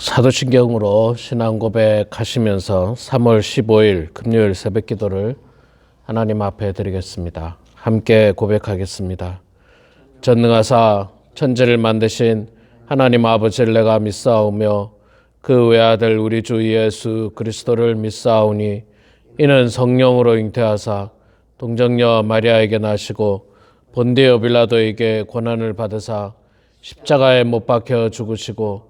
사도신경으로 신앙 고백하시면서 3월 15일 금요일 새벽 기도를 하나님 앞에 드리겠습니다. 함께 고백하겠습니다. 전능하사 천지를 만드신 하나님 아버지를 내가 믿사오며 그 외아들 우리 주 예수 그리스도를 믿사오니 이는 성령으로 잉태하사 동정녀 마리아에게 나시고 본디오 빌라도에게 고난을 받으사 십자가에 못 박혀 죽으시고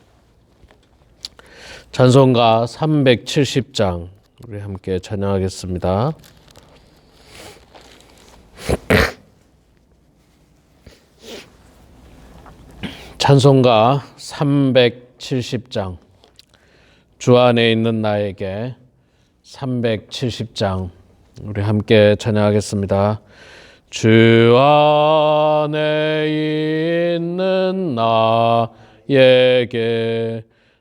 찬송가 370장 우리 함께 찬양하겠습니다. 찬송가 370장 주 안에 있는 나에게 370장 우리 함께 찬양하겠습니다. 주 안에 있는 나에게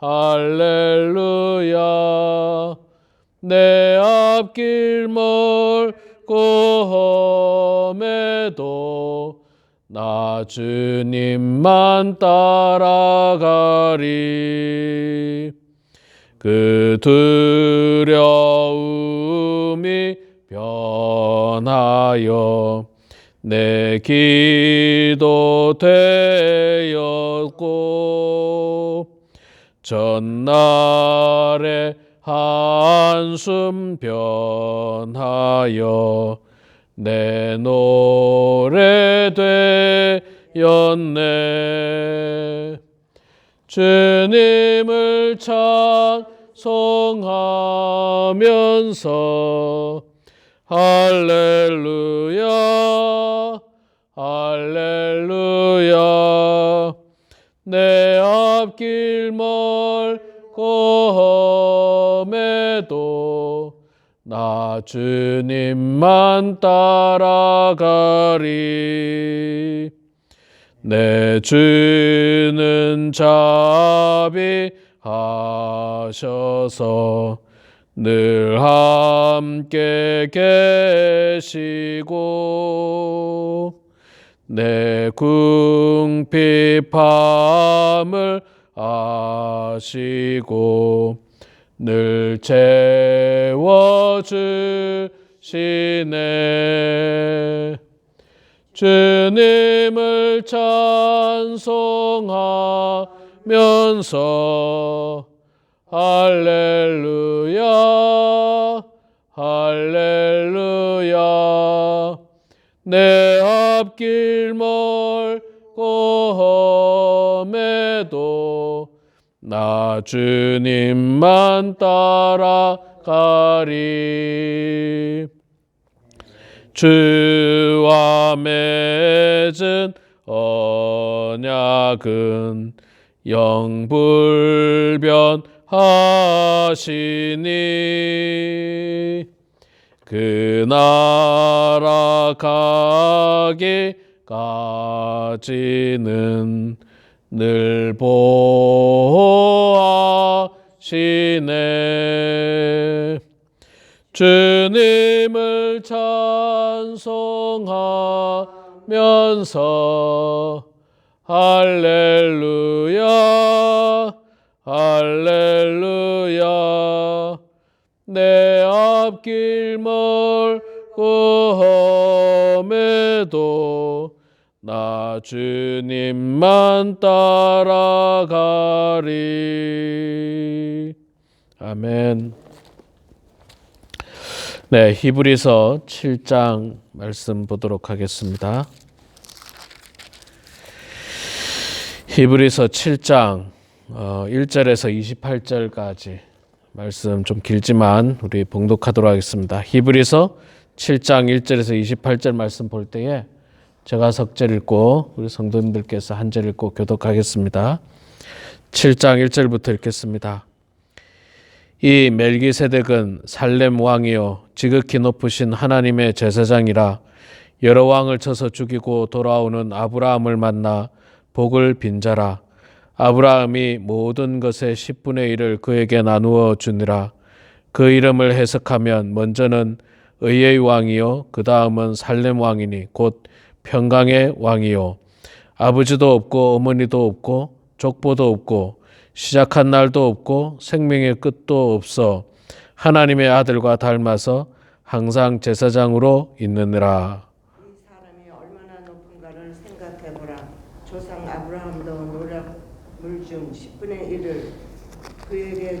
할렐루야. 내 앞길 멀고 험해도 나 주님만 따라가리. 그 두려움이 변하여 내 기도 되었고 전날에 한숨 변하여 내 노래 되었네. 주님을 찬송하면서 할렐루야 할렐루야. 내 앞길 멀고 험해도 나 주님만 따라가리. 내 주는 자비하셔서 늘 함께 계시고 내 궁핍함을 아시고 늘 채워주시네. 주님을 찬송하면서 할렐루야 할렐루야. 내 앞길 멀고 험해도 나 주님만 따라가리. 주와 맺은 언약은 영불변하시니 그 나라 가기까지는 늘 보호하시네. 주님을 찬송하면서 할렐루야 할렐루야. 내 앞길 멀고 험해도 나 주님만 따라가리 아멘. 네, 히브리서 7장 말씀 보도록 하겠습니다. 히브리서 7장 어, 1절에서 28절까지 말씀 좀 길지만 우리 봉독하도록 하겠습니다. 히브리서 7장 1절에서 28절 말씀 볼 때에 제가 석절 읽고 우리 성도님들께서 한 절 읽고 교독하겠습니다. 7장 1절부터 읽겠습니다. 이 멜기세덱은 살렘 왕이요 지극히 높으신 하나님의 제사장이라 여러 왕을 쳐서 죽이고 돌아오는 아브라함을 만나 복을 빈자라 아브라함이 모든 것의 10분의 1을 그에게 나누어 주니라 그 이름을 해석하면 먼저는 의의 왕이요 그 다음은 살렘 왕이니 곧 평강의 왕이요 아버지도 없고 어머니도 없고 족보도 없고 시작한 날도 없고 생명의 끝도 없어 하나님의 아들과 닮아서 항상 제사장으로 있느니라. 이 사람이 얼마나 높은가를 생각해보라. 조상 아브라함도 노력물 중 10분의 1을 그에게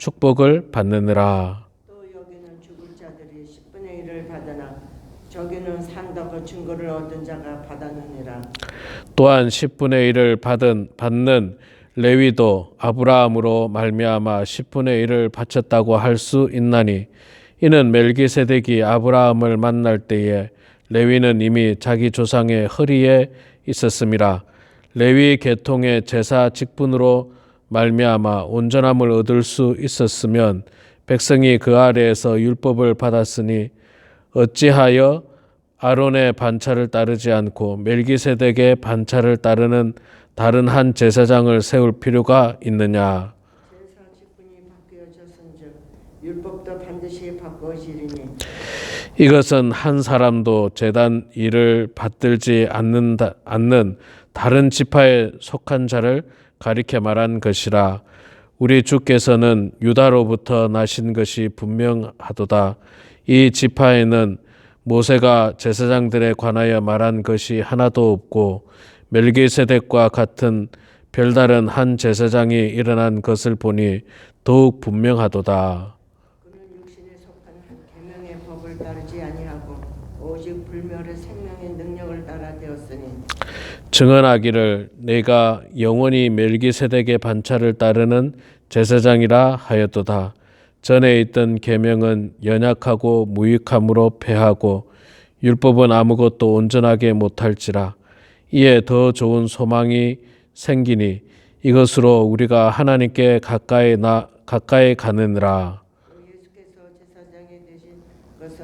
축복을 받느니라. 또 여기는 죽을 자들이 10분의 1을 받으나 저기는 산다고 증거를 얻은 자가 받았느니라. 또한 10분의 1을 받은 받는 레위도 아브라함으로 말미암아 10분의 1을 바쳤다고 할 수 있나니 이는 멜기세덱이 아브라함을 만날 때에 레위는 이미 자기 조상의 허리에 있었음이라 레위 계통의 제사 직분으로 말미암아 온전함을 얻을 수 있었으면 백성이 그 아래에서 율법을 받았으니 어찌하여 아론의 반차를 따르지 않고 멜기세덱의 반차를 따르는 다른 한 제사장을 세울 필요가 있느냐? 이것은 한 사람도 제단 일을 받들지 않는다, 않는 다른 지파에 속한 자를 가리켜 말한 것이라. 우리 주께서는 유다로부터 나신 것이 분명하도다. 이 지파에는 모세가 제사장들에 관하여 말한 것이 하나도 없고 멜기세덱과 같은 별다른 한 제사장이 일어난 것을 보니 더욱 분명하도다. 증언하기를 내가 영원히 멜기세덱의 반차를 따르는 제사장이라 하였도다. 전에 있던 계명은 연약하고 무익함으로 패하고 율법은 아무것도 온전하게 못할지라 이에 더 좋은 소망이 생기니 이것으로 우리가 하나님께 가까이 나 가까이 가느니라. 또 예수께서 제사장이 되신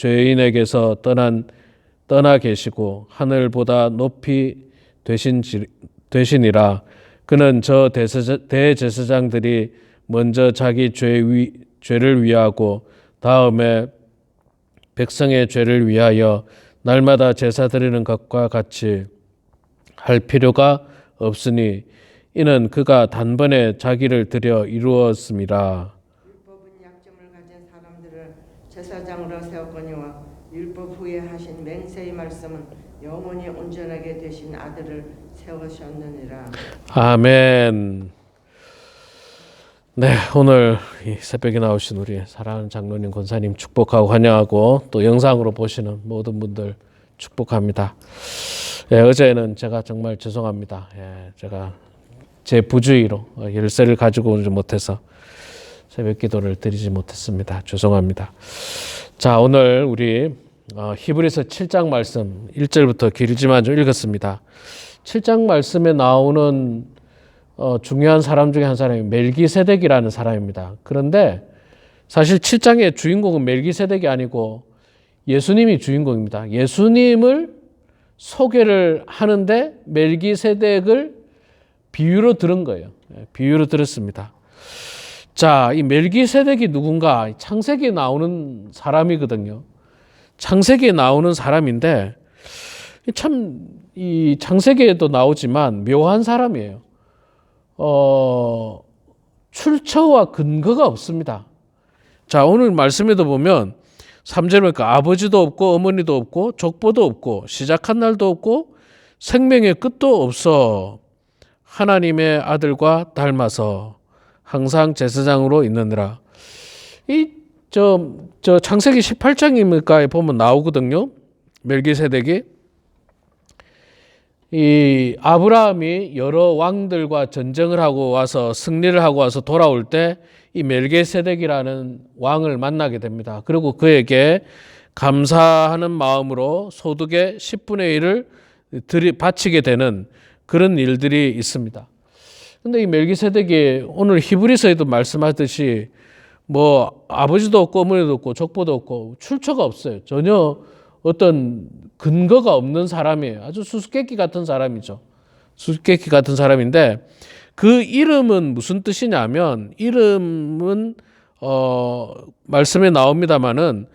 죄인에게서 떠난 떠나 계시고 하늘보다 높이 되신 되시니라 그는 저 대제사, 대제사장 들이 먼저 자기 죄 위, 죄를 위하고 다음에 백성의 죄를 위하여 날마다 제사 드리는 것과 같이 할 필요가 없으니 이는 그가 단번에 자기를 들여 이루었음이라. 율법은 약점을 가진 사람들을 제사장으로 세웠거니와 율법 후에 하신 맹세의 말씀은 영원히 온전하게 되신 아들을 세우셨느니라. 아멘. 네, 오늘 이 새벽에 나오신 우리 사랑하는 장로님, 권사님 축복하고 환영하고 또 영상으로 보시는 모든 분들 축복합니다. 예, 어제는 제가 정말 죄송합니다. 예, 제가 제 부주의로 열쇠를 가지고 오지 못해서 새벽 기도를 드리지 못했습니다. 죄송합니다. 자, 오늘 우리 어, 히브리서 7장 말씀 1절부터 길지만 좀 읽었습니다. 7장 말씀에 나오는 어, 중요한 사람 중에 한 사람이 멜기세덱이라는 사람입니다. 그런데 사실 7장의 주인공은 멜기세덱이 아니고 예수님이 주인공입니다. 예수님을 소개를 하는데 멜기세덱을 비유로 들은 거예요. 예, 비유로 들었습니다. 자, 이 멜기세덱이 누군가? 창세기에 나오는 사람이거든요. 창세기에 나오는 사람인데 참 이 창세기에도 나오지만 묘한 사람이에요. 어, 출처와 근거가 없습니다. 자, 오늘 말씀에도 보면 3절 보니까 아버지도 없고 어머니도 없고 족보도 없고 시작한 날도 없고 생명의 끝도 없어 하나님의 아들과 닮아서 항상 제사장으로 있느니라. 이 저 저 창세기 18장입니까에 보면 나오거든요. 멜기세덱이 이 아브라함이 여러 왕들과 전쟁을 하고 와서 승리를 하고 와서 돌아올 때 이 멜게세덱이라는 왕을 만나게 됩니다. 그리고 그에게 감사하는 마음으로 소득의 10분의 1을 들이 바치게 되는 그런 일들이 있습니다. 근데 이 멜기세덱이 오늘 히브리서에도 말씀하듯이 뭐 아버지도 없고 어머니도 없고 족보도 없고 출처가 없어요. 전혀 어떤 근거가 없는 사람이에요. 아주 수수께끼 같은 사람이죠. 수수께끼 같은 사람인데 그 이름은 무슨 뜻이냐면 이름은 어 말씀에 나옵니다마는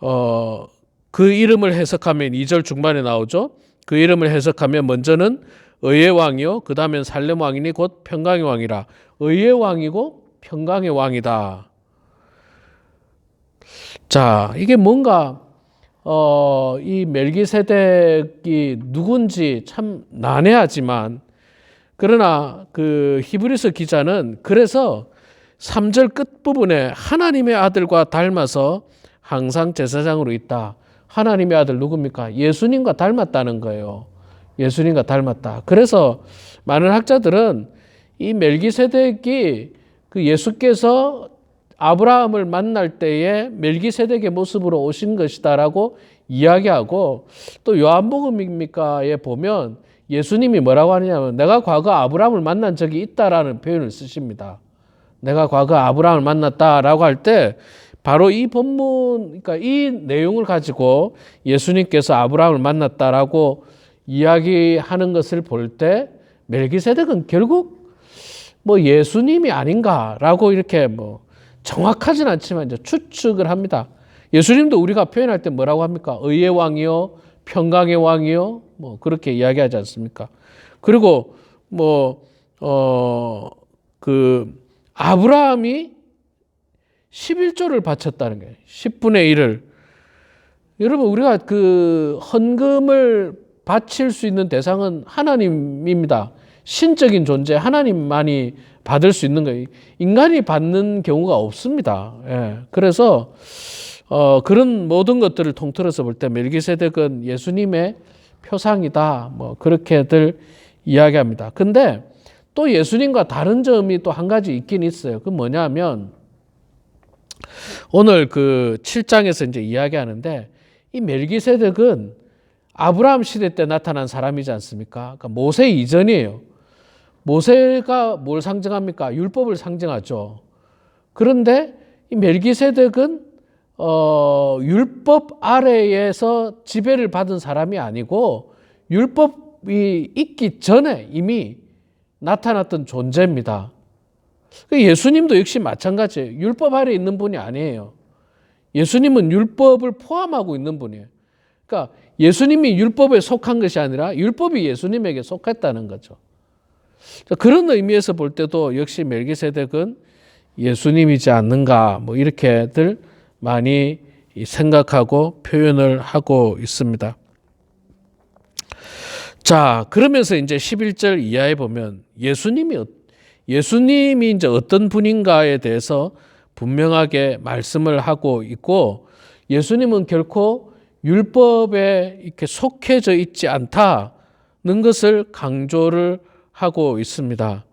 어그 이름을 해석하면 2절 중반에 나오죠. 그 이름을 해석하면 먼저는 의의 왕이요. 그 다음엔 살렘 왕이니 곧 평강의 왕이라. 의의 왕이고 평강의 왕이다. 자, 이게 뭔가 어, 이 멜기세덱이 누군지 참 난해하지만 그러나 그 히브리서 기자는 그래서 3절 끝부분에 하나님의 아들과 닮아서 항상 제사장으로 있다. 하나님의 아들 누굽니까? 예수님과 닮았다는 거예요. 예수님과 닮았다. 그래서 많은 학자들은 이 멜기세덱이 그 예수께서 아브라함을 만날 때에 멜기세덱의 모습으로 오신 것이다라고 이야기하고 또 요한복음입니까에 보면 예수님이 뭐라고 하느냐면 내가 과거 아브라함을 만난 적이 있다라는 표현을 쓰십니다. 내가 과거 아브라함을 만났다라고 할 때 바로 이 본문 그러니까 이 내용을 가지고 예수님께서 아브라함을 만났다라고 이야기하는 것을 볼 때 멜기세덱은 결국 뭐 예수님이 아닌가라고 이렇게 뭐 정확하진 않지만 이제 추측을 합니다. 예수님도 우리가 표현할 때 뭐라고 합니까? 의의 왕이요, 평강의 왕이요, 뭐 그렇게 이야기하지 않습니까? 그리고 뭐 어 그 아브라함이 11조를 바쳤다는 거예요. 10분의 1을. 여러분 우리가 그 헌금을 바칠 수 있는 대상은 하나님입니다. 신적인 존재 하나님만이 받을 수 있는 거예요. 인간이 받는 경우가 없습니다. 예. 그래서 어, 그런 모든 것들을 통틀어서 볼 때 멜기세덱은 예수님의 표상이다. 뭐 그렇게들 이야기합니다. 근데 또 예수님과 다른 점이 또 한 가지 있긴 있어요. 그 뭐냐면 오늘 그 7장에서 이제 이야기하는데 이 멜기세덱은 아브라함 시대 때 나타난 사람이지 않습니까? 그러니까 모세 이전이에요. 모세가 뭘 상징합니까? 율법을 상징하죠. 그런데 이 멜기세덱은 어, 율법 아래에서 지배를 받은 사람이 아니고 율법이 있기 전에 이미 나타났던 존재입니다. 그 예수님도 역시 마찬가지예요. 율법 아래 있는 분이 아니에요. 예수님은 율법을 포함하고 있는 분이에요. 그러니까 예수님이 율법에 속한 것이 아니라 율법이 예수님에게 속했다는 거죠. 그런 의미에서 볼 때도 역시 멜기세덱은 예수님이지 않는가 뭐 이렇게들 많이 이 생각하고 표현을 하고 있습니다. 자, 그러면서 이제 11절 이하에 보면 예수님이 어- 예수님이 이제 어떤 분인가에 대해서 분명하게 말씀을 하고 있고 예수님은 결코 율법에 이렇게 속해져 있지 않다는 것을 강조를 하고 있습니다.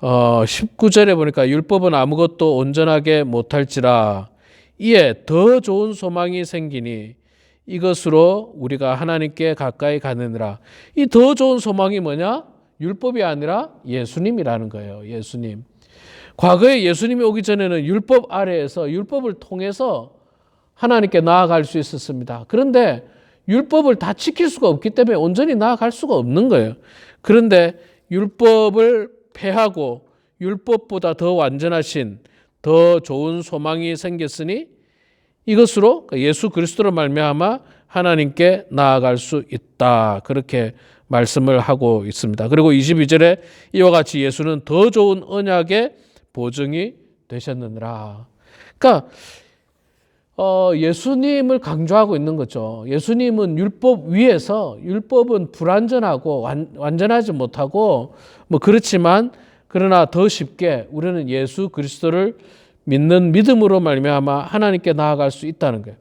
어, 19절에 보니까 율법은 아무것도 온전하게 못할지라 이에 더 좋은 소망이 생기니 이것으로 우리가 하나님께 가까이 가느니라. 이 더 좋은 소망이 뭐냐? 율법이 아니라 예수님이라는 거예요. 예수님. 과거에 예수님이 오기 전에는 율법 아래에서 율법을 통해서 하나님께 나아갈 수 있었습니다. 그런데 율법을 다 지킬 수가 없기 때문에 온전히 나아갈 수가 없는 거예요. 그런데 율법을 폐하고 율법보다 더 완전하신 더 좋은 소망이 생겼으니 이것으로 예수 그리스도로 말미암아 하나님께 나아갈 수 있다. 그렇게 말씀을 하고 있습니다. 그리고 22절에 이와 같이 예수는 더 좋은 언약의 보증이 되셨느니라. 그러니까 어, 예수님을 강조하고 있는 거죠. 예수님은 율법 위에서 율법은 불완전하고 완, 완전하지 못하고 뭐 그렇지만 그러나 더 쉽게 우리는 예수 그리스도를 믿는 믿음으로 말미암아 하나님께 나아갈 수 있다는 거예요.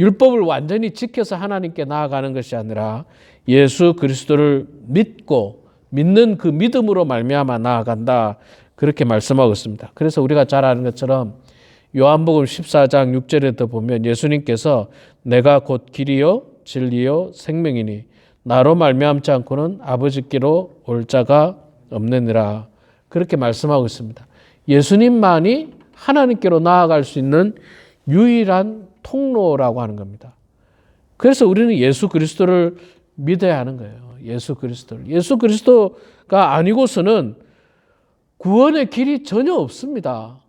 율법을 완전히 지켜서 하나님께 나아가는 것이 아니라 예수 그리스도를 믿고 믿는 그 믿음으로 말미암아 나아간다. 그렇게 말씀하고 있습니다. 그래서 우리가 잘 아는 것처럼 요한복음 14장 6절에 보면 예수님께서 내가 곧 길이요 진리요 생명이니 나로 말미암지 않고는 아버지께로 올 자가 없느니라. 그렇게 말씀하고 있습니다. 예수님만이 하나님께로 나아갈 수 있는 유일한 통로라고 하는 겁니다. 그래서 우리는 예수 그리스도를 믿어야 하는 거예요. 예수 그리스도를. 예수 그리스도가 아니고서는 구원의 길이 전혀 없습니다.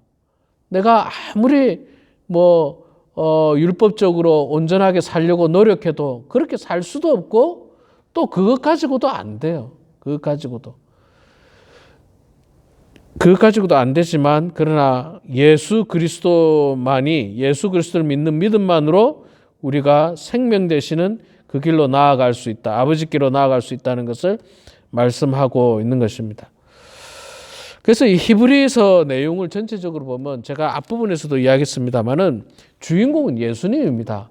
내가 아무리 뭐 어, 율법적으로 온전하게 살려고 노력해도 그렇게 살 수도 없고 또 그것 가지고도 안 돼요. 그것 가지고도. 그것 가지고도 안 되지만 그러나 예수 그리스도만이 예수 그리스도를 믿는 믿음만으로 우리가 생명 되시는 그 길로 나아갈 수 있다. 아버지께로 나아갈 수 있다는 것을 말씀하고 있는 것입니다. 그래서 이 히브리서 내용을 전체적으로 보면 제가 앞부분에서도 이야기했습니다만은 주인공은 예수님입니다.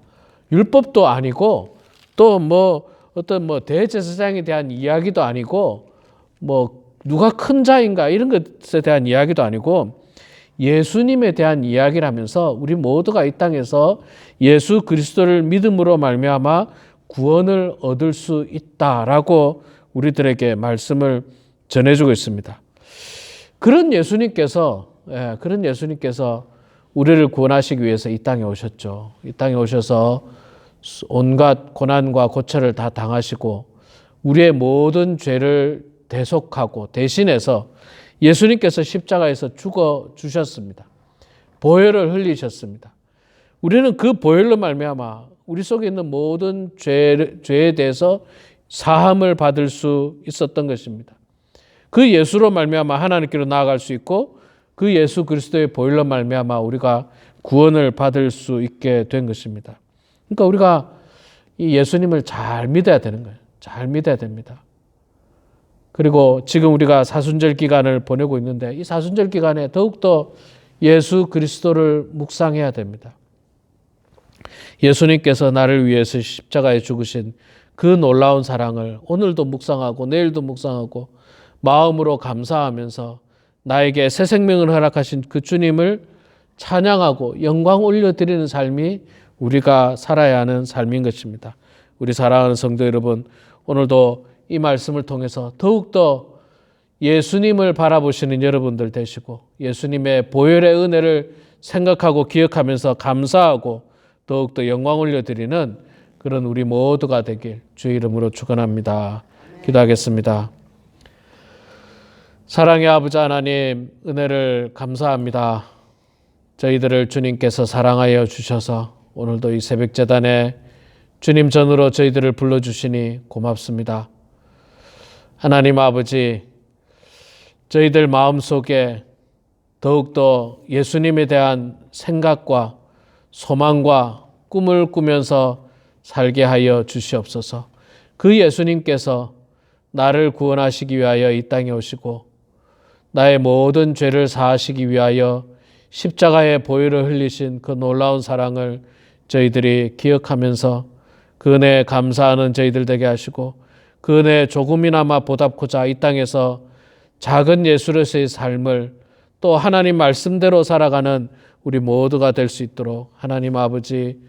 율법도 아니고 또 뭐 어떤 뭐 대제사장에 대한 이야기도 아니고 뭐 누가 큰 자인가 이런 것에 대한 이야기도 아니고 예수님에 대한 이야기를 하면서 우리 모두가 이 땅에서 예수 그리스도를 믿음으로 말미암아 구원을 얻을 수 있다라고 우리들에게 말씀을 전해주고 있습니다. 그런 예수님께서 예, 그런 예수님께서 우리를 구원하시기 위해서 이 땅에 오셨죠. 이 땅에 오셔서 온갖 고난과 고초를 다 당하시고 우리의 모든 죄를 대속하고 대신해서 예수님께서 십자가에서 죽어 주셨습니다. 보혈을 흘리셨습니다. 우리는 그 보혈로 말미암아 우리 속에 있는 모든 죄, 죄에 대해서 사함을 받을 수 있었던 것입니다. 그 예수로 말미암아 하나님께로 나아갈 수 있고 그 예수 그리스도의 보혈로 말미암아 우리가 구원을 받을 수 있게 된 것입니다. 그러니까 우리가 이 예수님을 잘 믿어야 되는 거예요. 잘 믿어야 됩니다. 그리고 지금 우리가 사순절 기간을 보내고 있는데 이 사순절 기간에 더욱더 예수 그리스도를 묵상해야 됩니다. 예수님께서 나를 위해서 십자가에 죽으신 그 놀라운 사랑을 오늘도 묵상하고 내일도 묵상하고 마음으로 감사하면서 나에게 새 생명을 허락하신 그 주님을 찬양하고 영광 올려드리는 삶이 우리가 살아야 하는 삶인 것입니다. 우리 사랑하는 성도 여러분, 오늘도 이 말씀을 통해서 더욱더 예수님을 바라보시는 여러분들 되시고 예수님의 보혈의 은혜를 생각하고 기억하면서 감사하고 더욱더 영광 올려드리는 그런 우리 모두가 되길 주 이름으로 축원합니다. 기도하겠습니다. 사랑의 아버지 하나님 은혜를 감사합니다. 저희들을 주님께서 사랑하여 주셔서 오늘도 이 새벽 재단에 주님 전으로 저희들을 불러 주시니 고맙습니다. 하나님 아버지 저희들 마음속에 더욱더 예수님에 대한 생각과 소망과 꿈을 꾸면서 살게 하여 주시옵소서. 그 예수님께서 나를 구원하시기 위하여 이 땅에 오시고 나의 모든 죄를 사하시기 위하여 십자가의 보혈을 흘리신 그 놀라운 사랑을 저희들이 기억하면서 그 은혜에 감사하는 저희들 되게 하시고 그 은혜에 조금이나마 보답고자 이 땅에서 작은 예수로서의 삶을 또 하나님 말씀대로 살아가는 우리 모두가 될 수 있도록 하나님 아버지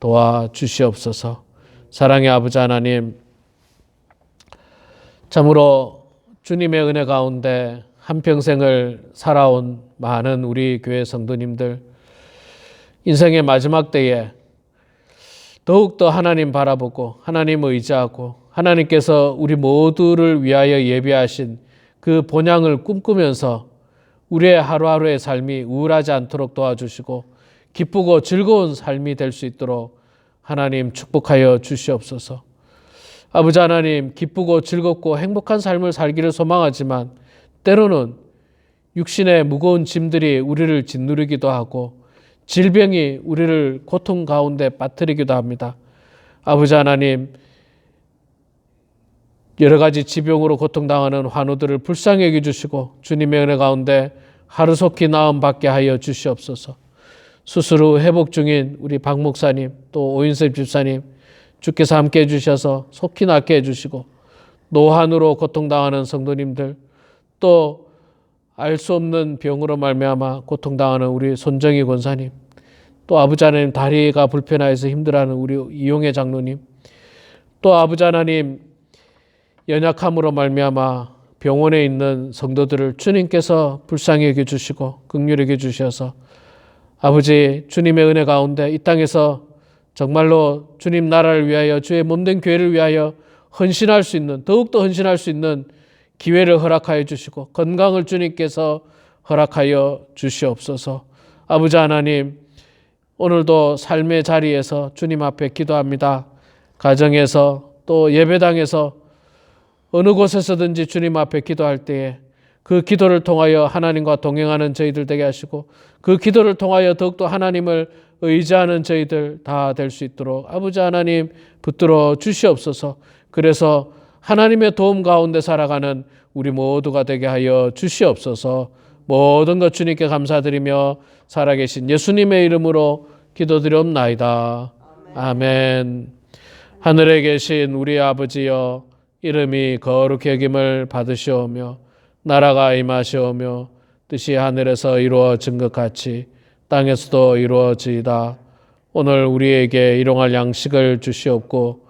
도와 주시옵소서. 사랑의 아버지 하나님 참으로 주님의 은혜 가운데 한평생을 살아온 많은 우리 교회 성도님들 인생의 마지막 때에 더욱더 하나님 바라보고 하나님 의지하고 하나님께서 우리 모두를 위하여 예비하신 그 본향을 꿈꾸면서 우리의 하루하루의 삶이 우울하지 않도록 도와주시고 기쁘고 즐거운 삶이 될 수 있도록 하나님 축복하여 주시옵소서. 아버지 하나님 기쁘고 즐겁고 행복한 삶을 살기를 소망하지만 때로는 육신의 무거운 짐들이 우리를 짓누르기도 하고 질병이 우리를 고통 가운데 빠뜨리기도 합니다. 아버지 하나님 여러 가지 지병으로 고통당하는 환우들을 불쌍히 여겨 주시고 주님의 은혜 가운데 하루속히 나음 받게 하여 주시옵소서. 수술 후 회복 중인 우리 박 목사님 또 오인섭 집사님 주께서 함께 해주셔서 속히 낫게 해주시고 노환으로 고통당하는 성도님들 또 알 수 없는 병으로 말미암아 고통당하는 우리 손정희 권사님 또 아버지 하나님 다리가 불편해서 힘들어하는 우리 이용혜 장로님 또 아버지 하나님 연약함으로 말미암아 병원에 있는 성도들을 주님께서 불쌍히 여겨 주시고 긍휼히 여겨 주셔서 아버지 주님의 은혜 가운데 이 땅에서 정말로 주님 나라를 위하여 주의 몸된 교회를 위하여 헌신할 수 있는 더욱더 헌신할 수 있는 기회를 허락하여 주시고 건강을 주님께서 허락하여 주시옵소서. 아버지 하나님 오늘도 삶의 자리에서 주님 앞에 기도합니다. 가정에서 또 예배당에서 어느 곳에서든지 주님 앞에 기도할 때에 그 기도를 통하여 하나님과 동행하는 저희들 되게 하시고 그 기도를 통하여 더욱더 하나님을 의지하는 저희들 다 될 수 있도록 아버지 하나님 붙들어 주시옵소서. 그래서 하나님의 도움 가운데 살아가는 우리 모두가 되게 하여 주시옵소서. 모든 것 주님께 감사드리며 살아계신 예수님의 이름으로 기도드리옵나이다. 아멘. 하늘에 계신 우리 아버지여 이름이 거룩히 여김을 받으시오며 나라가 임하시오며 뜻이 하늘에서 이루어진 것 같이 땅에서도 이루어지이다. 오늘 우리에게 일용할 양식을 주시옵고